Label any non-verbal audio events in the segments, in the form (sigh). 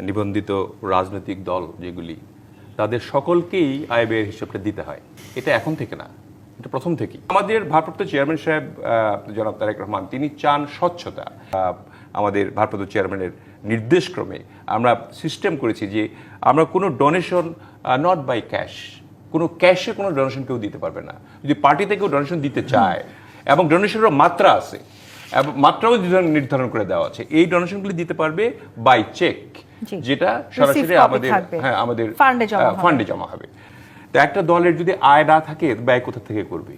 নিবন্ধিত রাজনৈতিক দল যেগুলি তাদের সকলকেই আয় ব্যয়ের হিসাবটা দিতে হয়। এটা এখন থেকে না এটা প্রথম থেকেই। আমাদের ভারপ্রাপ্ত চেয়ারম্যান সাহেব জনাব তারেক রহমান তিনি চান স্বচ্ছতা। আমাদের ভারপ্রাপ্ত চেয়ারম্যানের নির্দেশক্রমে আমরা সিস্টেম করেছি যে আমরা কোনো ডোনেশন নট বাই ক্যাশ কোনো ক্যাশে কোনো ডোনেশন কেউ দিতে পারবে না। যদি পার্টি থেকে ডোনেশন দিতে চায় এবং ডোনেশনের মাত্রা আছে মাত্রাও নির্ধারণ- করে দেওয়া আছে। এই ডোনেশনগুলি দিতে পারবে বাই চেক যেটা সরাসরি আমাদের হ্যাঁ আমাদের। ফান্ডে জমা হবে। তো একটা দলের যদি আয় না থাকে ব্যয় কোথা থেকে করবে?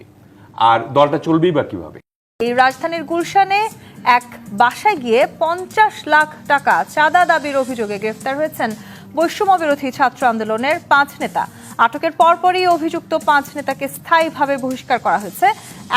আর দলটা চলবেই বা কীভাবে? এই রাজধানীর গুলশানে এক বাসায় গিয়ে পঞ্চাশ লাখ টাকা চাঁদা দাবির অভিযোগে গ্রেফতার হয়েছেন বৈষম্য বিরোধী ছাত্র আন্দোলনের পাঁচ নেতা। আটকের পরপরই অভিযুক্ত পাঁচ নেতাকে স্থায়ীভাবে বহিষ্কার করা হয়েছে।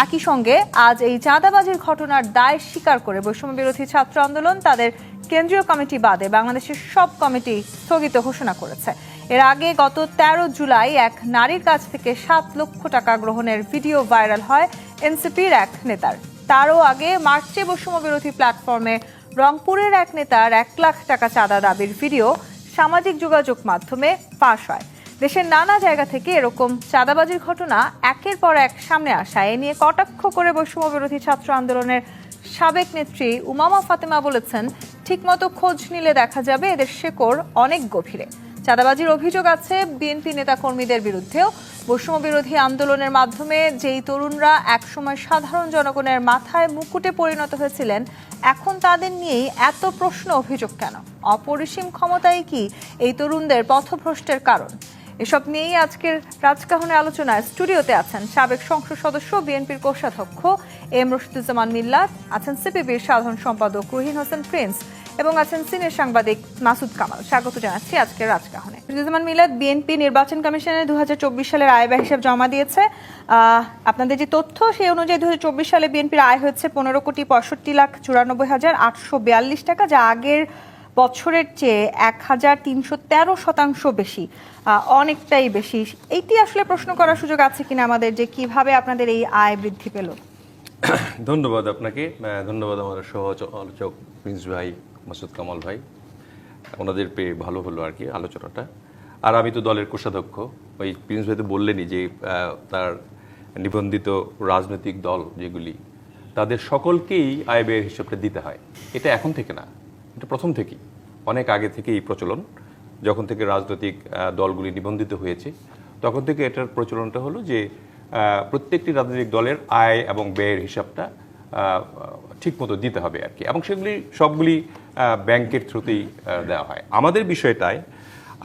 একই সঙ্গে আজ এই চাঁদাবাজির ঘটনার দায় স্বীকার করে বৈষম্য বিরোধী ছাত্র আন্দোলন তাদের কেন্দ্রীয় কমিটি বাদে বাংলাদেশের সব কমিটি স্থগিত ঘোষণা করেছে। এর আগে গত তেরো জুলাই এক নারীর কাছ থেকে সাত লক্ষ টাকা গ্রহণের ভিডিও ভাইরাল হয় এনসিপির এক নেতার। তারও আগে মার্চে বৈষম্য বিরোধী প্ল্যাটফর্মে রংপুরের এক নেতার এক লাখ টাকা চাঁদা দাবির ভিডিও সামাজিক যোগাযোগ মাধ্যমে ফাঁস হয়। দেশের নানা জায়গা থেকে এরকম চাঁদাবাজির ঘটনা একের পর এক সামনে আসা। এ নিয়ে কটাক্ষ করে বৈষম্য বিরোধী ছাত্র আন্দোলনের সাবেক নেত্রী উমামা ফাতেমা বলেছেন, ঠিকমতো খোঁজ নিলে দেখা যাবে এদের শেকড় অনেক গভীরে। চাঁদাবাজির অভিযোগ আছে, বিএনপি নেতাকর্মীদের বিরুদ্ধেও। বৈষম্য বিরোধী আন্দোলনের মাধ্যমে যেই তরুণরা একসময় সাধারণ জনগণের মাথায় মুকুটে পরিণত হয়েছিলেন, এখন তাদের নিয়েই এত প্রশ্ন অভিযোগ কেন? অপরিসীম ক্ষমতাই কি এই তরুণদের পথভ্রষ্টের কারণ? এসব নিয়েই আজকের রাজকাহনে আলোচনায় স্টুডিওতে আছেন সাবেক সংসদ সদস্য বিএনপির কোষাধ্যক্ষ এম রশিদুজ্জামান মিল্লাত, আছেন সিপিবির সাধারণ সম্পাদক রুহিন হোসেন প্রিন্স এবং আছেন সিনিয়র সাংবাদিক মাসুদ কামাল। স্বাগত জানাচ্ছি আজকের রাজকাহনে। রশিদুজ্জামান মিল্লাত বিএনপি নির্বাচন কমিশনে দু হাজার চব্বিশ সালের আয় ব্যয় হিসাব জমা দিয়েছে। আপনাদের যে তথ্য সেই অনুযায়ী দু হাজার চব্বিশ সালে বিএনপির আয় হয়েছে পনেরো কোটি পঁয়ষট্টি লাখ চুরানব্বই হাজার আটশো বিয়াল্লিশ টাকা, যা আগের বছরের চেয়ে এক হাজার তিনশো তেরো শতাংশ বেশি অনেকটাই বেশি। এইটি আসলে প্রশ্ন করার সুযোগ আছে কিনা আমাদের যে কীভাবে আপনাদের এই আয় বৃদ্ধি পেল? (coughs) ধন্যবাদ আপনাকে। ধন্যবাদ আমার সহ আলোচক প্রিন্স ভাই, মাসুদ কামাল ভাই। ওনাদের পেয়ে ভালো হলো আর কি আলোচনাটা। আর আমি তো দলের কোষাধ্যক্ষ। ওই প্রিন্স ভাই তো বললেনই যে তার নিবন্ধিত রাজনৈতিক দল যেগুলি, তাদের সকলকেই আয় ব্যয়ের হিসাবটা দিতে হয়। এটা এখন থেকে না। এটা প্রথম থেকেই। অনেক আগে থেকেই এই প্রচলন। যখন থেকে রাজনৈতিক দলগুলি নিবন্ধিত হয়েছে, তখন থেকে এটার প্রচলনটা হলো যে প্রত্যেকটি রাজনৈতিক দলের আয় এবং ব্যয়ের হিসাবটা ঠিক মতো দিতে হবে আর কি। এবং সেগুলি, সবগুলি ব্যাংকের থ্রুতেই দেওয়া হয়। আমাদের বিষয়টায়,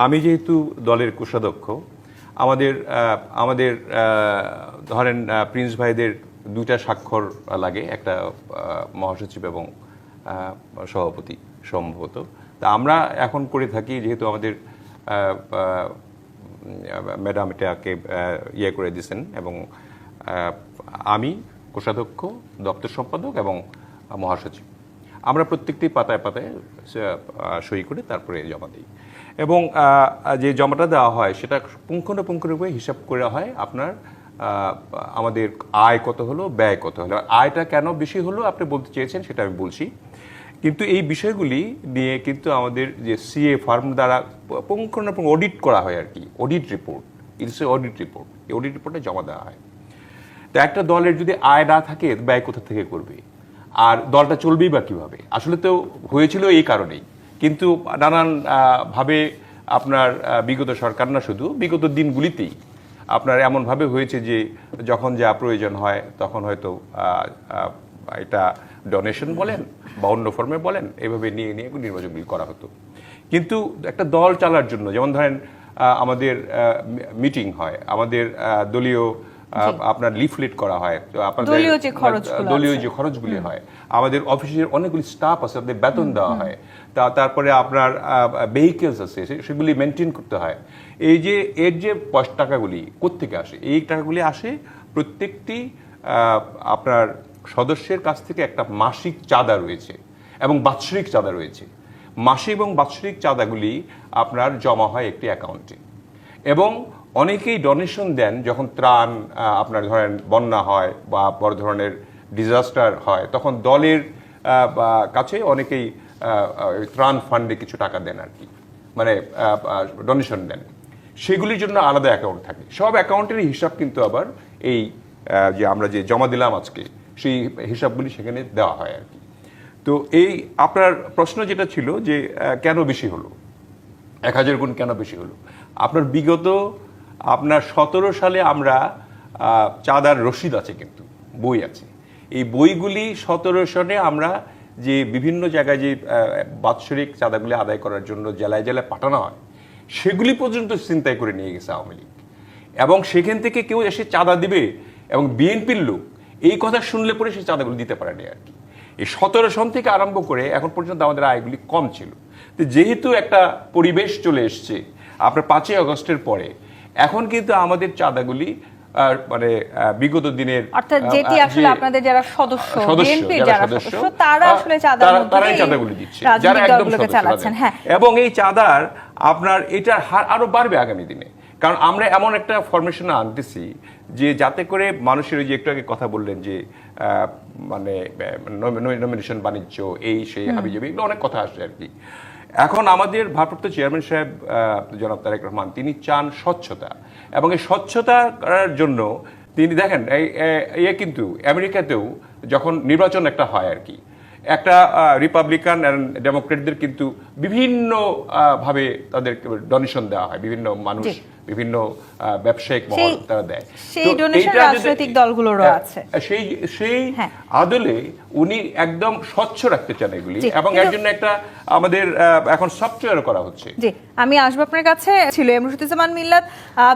আমি যেহেতু দলের কোষাধ্যক্ষ, আমাদের আমাদের ধরেন প্রিন্স ভাইদের দুইটা স্বাক্ষর লাগে, একটা মহাসচিব এবং সভাপতি। সম্ভবত। তা আমরা এখন করে থাকি, যেহেতু আমাদের ম্যাডাম এটাকে ইয়ে করে দিয়েছেন এবং আমি কোষাধ্যক্ষ, দপ্তর সম্পাদক এবং মহাসচিব। আমরা প্রত্যেকটি পাতায় পাতায় সই করে তারপরে জমা দিই। এবং যে জমাটা দেওয়া হয়, সেটা পুঙ্খানুপুঙ্খরূপে হিসাব করে হয় আপনার আমাদের আয় কত হলো, ব্যয় কত হলো। আয়টা কেন বেশি হলো, আপনি বলতে চেয়েছেন, সেটা আমি বলছি। কিন্তু এই বিষয়গুলি নিয়ে কিন্তু আমাদের যে সিএ ফার্ম দ্বারা পুঙ্খানুপুঙ্খ অডিট করা হয় আর কি audit report it's a audit report এই অডিট রিপোর্টে জমা দেওয়া হয়। তো একটা দলের যদি আয় না থাকে ব্যয় কোথা থেকে করবে? আর দলটা চলবেই বা কীভাবে? আসলে তো হয়েছিল এই কারণেই। কিন্তু নানান ভাবে আপনার বিগত সরকার না শুধু, বিগত দিনগুলিতেই আপনার এমনভাবে হয়েছে যে যখন যা প্রয়োজন হয়, তখন হয়তো এটা ডোনেশন বলেন বা অন্য ফর্মে বলেন এভাবে নিয়ে নিয়ে নির্বাচনগুলি করা হতো। কিন্তু একটা দল চালার জন্য যেমন ধরেন আমাদের মিটিং হয় আমাদের দলীয় আপনার লিফলেট করা হয় তো আপনাদের দলীয় যে খরচগুলো হয় আমাদের অফিসের অনেকগুলি স্টাফ আছে তাদের বেতন দেওয়া হয় তা তারপরে আপনার ভেহিকেলস আছে সেগুলি মেনটেন করতে হয়। এই যে এর যে টাকাগুলি কোত্থেকে আসে? এই টাকাগুলি আসে প্রত্যেকটি আহ, আপনার সদস্যের কাছ থেকে একটা মাসিক চাঁদা রয়েছে এবং বাৎসরিক চাঁদা রয়েছে। মাসিক এবং বাৎসরিক চাঁদাগুলি আপনার জমা হয় একটি অ্যাকাউন্টে। এবং অনেকেই ডোনেশন দেন যখন ত্রাণ আপনার ধরেন বন্যা হয় বা বড় ধরনের ডিজাস্টার হয়, তখন দলের কাছে অনেকেই ত্রাণ ফান্ডে কিছু টাকা দেন আর কি। মানে ডোনেশন দেন। সেগুলির জন্য আলাদা অ্যাকাউন্ট থাকে। সব অ্যাকাউন্টেরই হিসাব কিন্তু আবার এই যে আমরা যে জমা দিলাম আজকে সেই হিসাবগুলি সেখানে দেওয়া হয় আর কি। তো এই আপনার প্রশ্ন যেটা ছিল যে কেন বেশি হলো? এক হাজার গুণ কেন বেশি হলো? আপনার বিগত, আপনার সতেরো সালে আমরা চাঁদার রসিদ আছে কিন্তু, বই আছে। এই বইগুলি সতেরো সনে আমরা যে বিভিন্ন জায়গায় যে বাৎসরিক চাঁদাগুলি আদায় করার জন্য জেলায় জেলায় পাঠানো হয়, সেগুলি পর্যন্ত চিন্তাই করে নিয়ে গেছে আওয়ামী লীগ। এবং সেখান থেকে কেউ এসে চাঁদা দিবে, এবং বিএনপির লোক এই কথা শুনলে পরে সে চাঁদাগুলো দিতে পারেনি আর কি। এই সতেরো সন থেকে আরম্ভ করে এখন পর্যন্ত আমাদের আয়গুলি কম ছিল। তো যেহেতু একটা পরিবেশ চলে এসছে আপনার পাঁচই আগস্টের পরে এখন কিন্তু আমাদের চাঁদাগুলি মানে বিগত দিনের অর্থাৎ যেটি আসলে আপনাদের যারা সদস্য যারা সদস্য, তারা আসলে তারাই চাঁদাগুলি দিচ্ছে যারা একদম চালাচ্ছেন হ্যাঁ। এবং এই চাঁদার আপনার এটার হার আরও বাড়বে আগামী দিনে। কারণ আমরা এমন একটা ফরমেশন আনতেছি যে যাতে করে মানুষের ওই যে একটু আগে কথা বললেন যে মানে নমিনেশন বাণিজ্য এই সেই হাবি যাবি এগুলো অনেক কথা আসে আর কি। এখন আমাদের ভারপ্রাপ্ত চেয়ারম্যান সাহেব জনাব তারেক রহমান তিনি চান স্বচ্ছতা। এবং এই স্বচ্ছতা করার জন্য তিনি দেখেন এই এ- কিন্তু আমেরিকাতেও যখন নির্বাচন একটা হয় আর কি একটা রিপাবলিকান অ্যান্ড ডেমোক্রেটদের কিন্তু বিভিন্ন ভাবে তাদের ডোনেশন দেওয়া হয় বিভিন্ন মানুষ। বিভিন্ন ব্যবসায়িক মহল তারা দেয়। সেই যদি- রাজনৈতিক দলগুলোরও হ্যাঁ, আছে। সেই সেই হ্যাঁ। আদলে উনি একদম স্বচ্ছ রাখতে চান এগুলি এবং এর জন্য একটা আমাদের এখন সফটওয়্যার করা হচ্ছে। জি আমি আসব আপনার কাছে। ছিল এমরুশুজ্জামান মিল্লাত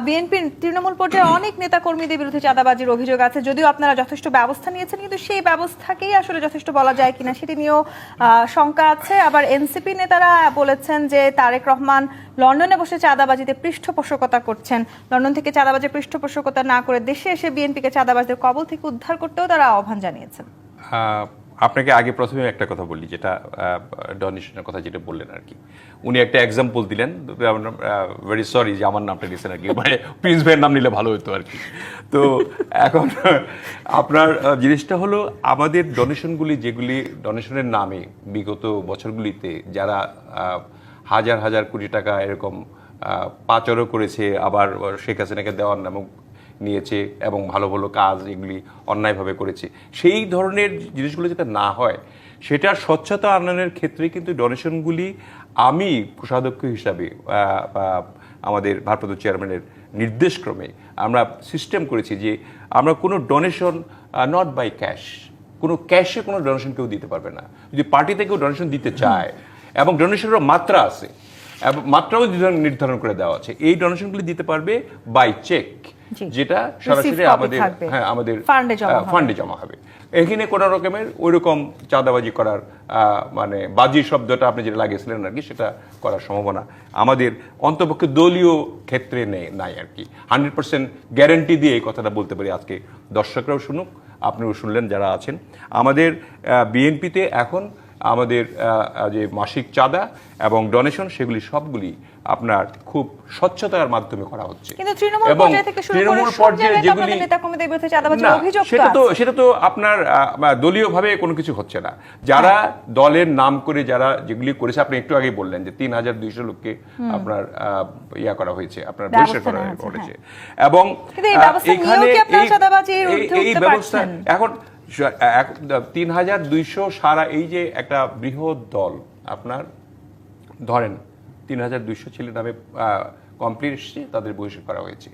বিএনপির তৃণমূল পর্যায়ে অনেক নেতা কর্মীদের বিরুদ্ধে চাঁদাবাজির অভিযোগ আছে। যদিও আপনারা যথেষ্ট ব্যবস্থা নিয়েছেন কিন্তু সেই ব্যবস্থাকেই আসলে যথেষ্ট বলা যায় কিনা সেটি নিয়েও আহ, শঙ্কা আছে। আবার এনসিপি নেতারা বলেছেন যে তারেক রহমান লন্ডনে বসে চাঁদাবাজিতে পৃষ্ঠপোষকতা করছেন। লন্ডন থেকে চাঁদাবাজির পৃষ্ঠপোষকতা না করে দেশে এসে বিএনপিকে চাঁদাবাজদের কবল থেকে উদ্ধার করতেও তারা আহ্বান জানিয়েছেন। আপনাকে আগে প্রথমে একটা কথা বলি, যেটা ডোনেশনের কথা যেটা বললেন আর কি। উনি একটা এক্সাম্পল দিলেন ভেরি সরি যে আমার নামটা নিয়েছেন আর কি মানে প্রিন্স ভাইয়ের নাম নিলে ভালো হতো আর কি। তো এখন আপনার জিনিসটা হলো আমাদের ডোনেশনগুলি যেগুলি ডোনেশনের নামে বিগত বছরগুলিতে যারা হাজার হাজার কোটি টাকা এরকম পাচারও করেছে আবার শেখ হাসিনাকে দেওয়ার নামক নিয়েছে এবং ভালো ভালো কাজ এগুলি অন্যায়ভাবে করেছে। সেই ধরনের জিনিসগুলো যাতে না হয় সেটার স্বচ্ছতা আনয়নের ক্ষেত্রে কিন্তু ডোনেশনগুলি আমি কোষাধ্যক্ষ হিসাবে বা আমাদের ভারপ্রাপ্ত চেয়ারম্যানের নির্দেশক্রমে আমরা সিস্টেম করেছি যে আমরা কোনো ডোনেশন নট বাই ক্যাশ কোনো ক্যাশে কোনো ডোনেশন কেউ দিতে পারবে না। যদি পার্টিতে কেউ ডোনেশন দিতে চায় এবং ডোনেশনেরও মাত্রা আছে মাত্রাও নির্ধারণ- করে দেওয়া আছে। এই ডোনেশনগুলি দিতে পারবে বাই চেক যেটা সরাসরি আমাদের হ্যাঁ আমাদের Fund এ জমা হবে। ফান্ডে জমা হবে। এখানে কোনো রকমের ওই রকম চাঁদাবাজি করার মানে বাজি শব্দটা আপনি যেটা লাগিয়েছিলেন আর কি সেটা করার সম্ভাবনা আমাদের অন্তপক্ষে দলীয় ক্ষেত্রে নেই নাই আর কি। হান্ড্রেড পার্সেন্ট গ্যারেন্টি দিয়ে এই কথাটা বলতে পারি আজকে। দর্শকরাও শুনুক আপনিও শুনলেন যারা আছেন। আমাদের বিএনপিতে এখন আমাদের যে মাসিক চাঁদা এবং ডোনেশন সেগুলি সবগুলি আপনার খুব স্বচ্ছতার মাধ্যমে করা হচ্ছে। এবং তৃণমূল পর্যায়ে যেগুলি সেটা তো সেটা তো আপনার দলীয় ভাবে কোনো কিছু হচ্ছে না। যারা দলের নাম করে যারা যেগুলি করেছে আপনি একটু আগে বললেন যে তিন হাজার দুইশো লোককে আপনার আহ, ইয়া করা হয়েছে আপনার বহিষ্কার করা হয়েছে, হয়েছে। এবং এই ব্যবস্থা এখানে এই- ব্যবস্থা এখন তিন হাজার দুইশো সারা এই যে একটা বৃহৎ দল আপনার, ধরেন তিন হাজার দুইশো ছেলে নামে কমপ্লিট এসছে, তাদের বহিষ্কার করা হয়েছে।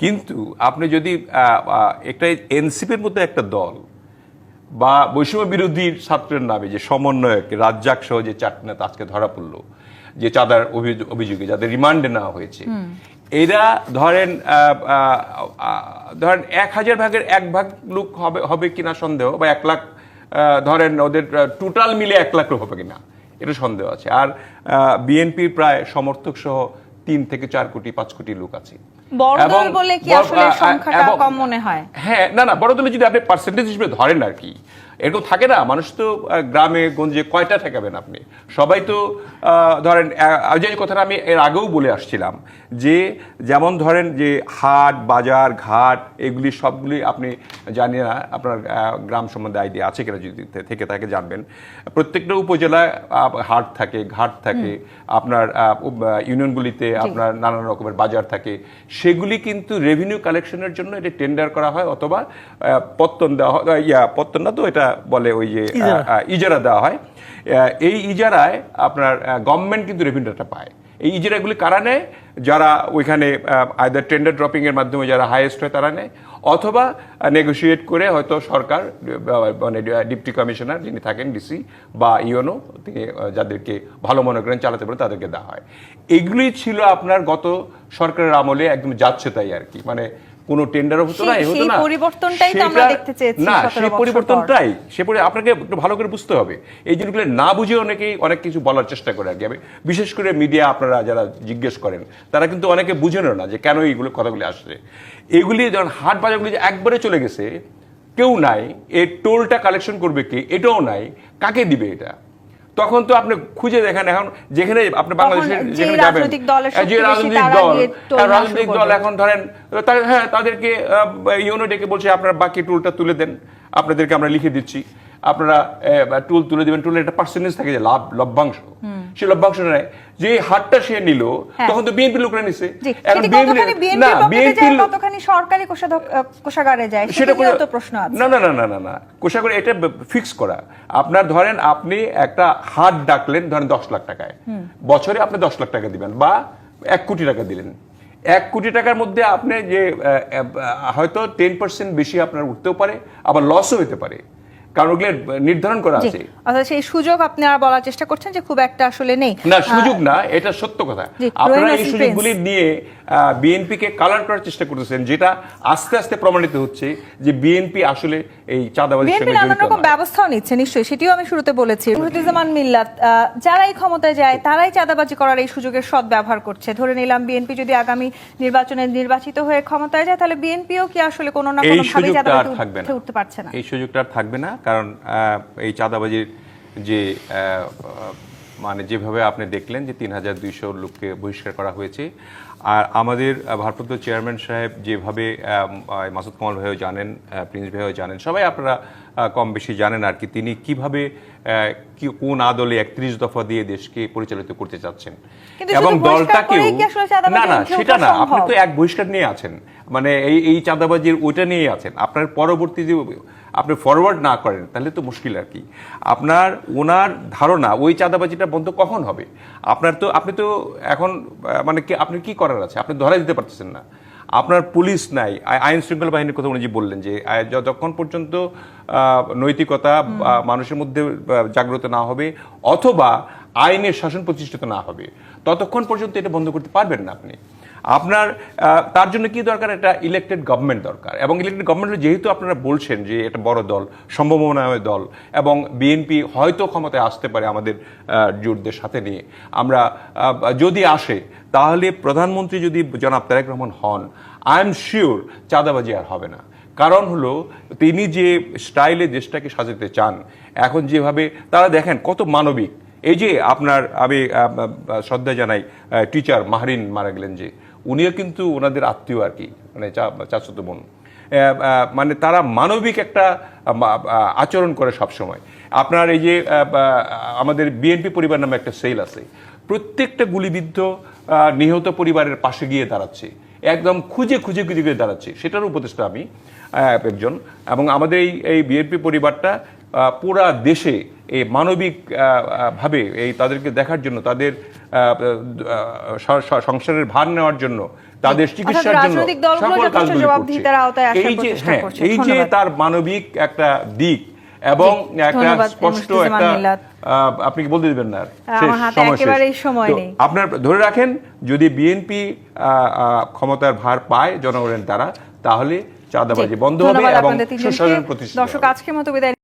কিন্তু আপনি যদি একটা এনসিপির মধ্যে একটা দল বা বৈষম্য বিরোধী ছাত্রের নামে যে সমন্বয়ক, রাজ্জাক সহ যে চারটি নেতা আজকে ধরা পড়ল, যে চাঁদার অভিযোগে যাদের রিমান্ডে নেওয়া হয়েছে এরা ধরেন ধরেন এক হাজার ভাগের এক ভাগ লোক হবে হবে কিনা সন্দেহ বা এক লাখ ধরেন ওদের টোটাল মিলে এক লাখ লোক হবে কিনা এটা সন্দেহ আছে আর বিএনপির প্রায় সমর্থক সহ তিন থেকে চার কোটি পাঁচ কোটি লোক আছে বলে কি আসলে সংখ্যাটা কম মনে হয়? হ্যাঁ না না বড় দলে যদি আপনি পার্সেন্টেজ হিসেবে ধরেন আর কি এরকম থাকে না? মানুষ তো গ্রামে গঞ্জে কয়টা ঠেকাবেন আপনি? সবাই তো ধরেন যে কথাটা আমি এর আগেও বলে আসছিলাম যে যেমন ধরেন যে হাট বাজার ঘাট এগুলি সবগুলি আপনি জানি না আপনার গ্রাম সম্বন্ধে আইডিয়া আছে কিনা যদি থেকে থাকে জানবেন। প্রত্যেকটা উপজেলায় হাট থাকে ঘাট থাকে আপনার ইউনিয়নগুলিতে আপনার নানান রকমের বাজার থাকে। সেগুলি কিন্তু রেভিনিউ কালেকশনের জন্য এটা টেন্ডার করা হয় অথবা পত্তন দেওয়া হয় ইয়া পত্তন না তো এটা বলে ওই যে ইজারা। দেওয়া হয়। এই ইজারায় আপনার গভর্নমেন্ট কিন্তু রেভিনিউটা পায়। এই ইজারাগুলি কারা নেয়? যারা ওইখানে আয়দার টেন্ডার ড্রপিং এর মাধ্যমে যারা হাইয়েস্ট হয় তারা নেয়। অথবা নেগোসিয়েট করে হয়তো সরকার মানে ডিপটি কমিশনার যিনি থাকেন ডিসি বা ইওনো তিনি যাদেরকে ভালো মনে করেন চালাতে পারে তাদেরকে দেওয়া হয়। এগুলি ছিল আপনার গত সরকারের আমলে একদম যাচ্ছে তাই আর কি। মানে কোনো টেন্ডার হতো না হতো না। পরিবর্তনটাই তো আমরা দেখতে চেয়েছি না সেই পরিবর্তনটাই সে পরি আপনাকে একটু ভালো করে বুঝতে হবে। এই জিনিসগুলো না বুঝে অনেকেই অনেক কিছু বলার চেষ্টা করে আর কি। আমি বিশেষ করে মিডিয়া আপনারা যারা জিজ্ঞেস করেন তারা কিন্তু অনেকে বুঝেনও না যে কেন এইগুলো কথাগুলি আসছে। এগুলি যখন হাট বাজারগুলি যে একবারে চলে গেছে কেউ নাই এই টোলটা কালেকশন করবে কে এটাও নাই কাকে দিবে এটা? তখন তো আপনি খুঁজে দেখেন এখন যেখানে আপনি বাংলাদেশের যেখানে যাবেন রাজনৈতিক হ্যাঁ, যে রাজনৈতিক দল হ্যাঁ, রাজনৈতিক দল এখন ধরেন হ্যাঁ তাদেরকে ইউনো ডেকে বলছে আপনার বাকি টুলটা তুলে দেন আপনাদেরকে আমরা লিখে দিচ্ছি। আপনারা টুল তুলে দিবেন টুলের একটা পার্সেন্টেজ থাকে যে লাভ লভ্যাংশ। সেই লভ্যাংশ নেয় যে হারটা সে নিল হ্যাঁ। তখন তো বিএনপি লোকরা নিছে। এখন কতখানি না বিএনপি কতখানি সরকারি কোষাগারে যায় সেটা নিয়েও তো প্রশ্ন আছে। না না না না না না। কোষা করে এটা ফিক্স করা। আপনার ধরেন আপনি একটা হাট ডাকলেন ধরেন দশ লাখ টাকায়। বছরে আপনি দশ লাখ টাকা দিবেন বা এক কোটি টাকা দিলেন। এক কোটি টাকার মধ্যে আপনি যে হয়তো টেন পার্সেন্ট বেশি আপনার উঠতেও পারে আবার লসও হতে পারে। কারণ ওগুলো নির্ধারণ করা আছে। অর্থাৎ সেই সুযোগ আপনারা বলার চেষ্টা করছেন যে খুব একটা আসলে নেই। না সুযোগ না এটা সত্য কথা। আপনারা এই সুযোগগুলি নিয়ে কালার করার চেষ্টা করতেছেন যেটা আস্তে আস্তে প্রমাণিত হচ্ছে যে বিএনপি আসলে এই চাঁদাবাজির সঙ্গে নানান জড়িত রকম। ব্যবস্থাও নিচ্ছে নিশ্চয়ই সেটিও আমি শুরুতে বলেছি। মিল্লাত যারাই ক্ষমতায় যায় তারাই চাঁদাবাজি করার এই সুযোগের সৎ ব্যবহার করছে। ধরে নিলাম বিএনপি যদি আগামী নির্বাচনে নির্বাচিত হয়ে ক্ষমতায় যায় তাহলে বিএনপিও কি আসলে কোনো না কোনো ভাবে চাঁদাবাজি উঠতে পারছে না? এই সুযোগটা আর থাকবে না। কারণ এই চাঁদাবাজির যে মানে যেভাবে আপনি দেখলেন যে তিন হাজার দুইশো লোককে বহিষ্কার করা হয়েছে। আর আমাদের ভারপ্রাপ্ত চেয়ারম্যান সাহেব যেভাবে মাসুদ কামাল ভাইও জানেন প্রিন্স ভাইও জানেন, সবাই আপনারা কম বেশি জানেন আর কি। তিনি কীভাবে কি কোন আদলে একত্রিশ দফা দিয়ে দেশকে পরিচালিত করতে চাচ্ছেন। এবং দলটাকেও না না সেটা না আপনি তো এক বহিষ্কার নিয়ে আছেন। মানে এই এই চাঁদাবাজির ওইটা নিয়ে আছেন। আপনার পরবর্তী যে আপনি ফরওয়ার্ড না করেন তাহলে তো মুশকিল আর কি। আপনার ওনার ধারণা ওই চাঁদাবাজিটা বন্ধ কখন হবে? আপনার তো আপনি তো এখন মানে কি আপনি কি করার আছে? আপনি ধরা দিতে পারতেছেন না। আপনার পুলিশ নাই আইন শৃঙ্খলা বাহিনীর কথা উনি বললেন যে যতক্ষণ পর্যন্ত নৈতিকতা মানুষের মধ্যে জাগ্রত না হবে, অথবা আইনের শাসন প্রতিষ্ঠিত না হবে, ততক্ষণ পর্যন্ত এটা বন্ধ করতে পারবেন না আপনি। আপনার তার জন্য কি দরকার? একটা ইলেকটেড গভর্নমেন্ট দরকার। এবং ইলেকটেড গভর্নমেন্ট যেহেতু আপনারা বলছেন যে এটা বড় দল, সম্ভাবনাময় দল, এবং বিএনপি হয়তো ক্ষমতায় আসতে পারে আমাদের জোটদের সাথে নিয়ে। আমরা যদি আসে, তাহলে প্রধানমন্ত্রী যদি জনাব তারেক রহমান হন আই এম শিওর চাঁদাবাজি আর হবে না। কারণ হলো, তিনি যে স্টাইলে দেশটাকে সাজাতে চান, এখন যেভাবে, তারা দেখেন কত মানবিক। এই যে আপনার, আমি শ্রদ্ধা জানাই টিচার মাহরিন মারা গেলেন যে, উনিও কিন্তু ওনাদের আত্মীয় আর কি মানে চাচাতো বোন। মানে তারা মানবিক একটা আচরণ করে সব সময় আপনার এই যে আমাদের বিএনপি পরিবার নামে একটা সেল আছে। প্রত্যেকটা গুলিবিদ্ধ নিহত পরিবারের পাশে গিয়ে দাঁড়াচ্ছে। একদম খুঁজে খুঁজে খুঁজে গিয়ে দাঁড়াচ্ছে। সেটার উপদেষ্টা আমি একজন। এবং আমাদের এই এই বিএনপি পরিবারটা পুরা দেশে এই মানবিক আহ, আহ, ভাবে এই তাদেরকে দেখার জন্য তাদের সংসারের ভার নেওয়ার জন্য তাদের চিকিৎসার জন্য সকল কাজগুলি করছে। এই যে হ্যাঁ এই যে তার মানবিক একটা দিক এবং একটা স্পষ্ট একটা আপনি কি বলতে দিবেন না। আপনার ধরে রাখেন যদি বিএনপি ক্ষমতার ভার পায় জনগণের দ্বারা তাহলে চাঁদাবাজি বন্ধ হবে এবং সুশাসন প্রতিষ্ঠা দর্শক। আজকের মতো বিদায়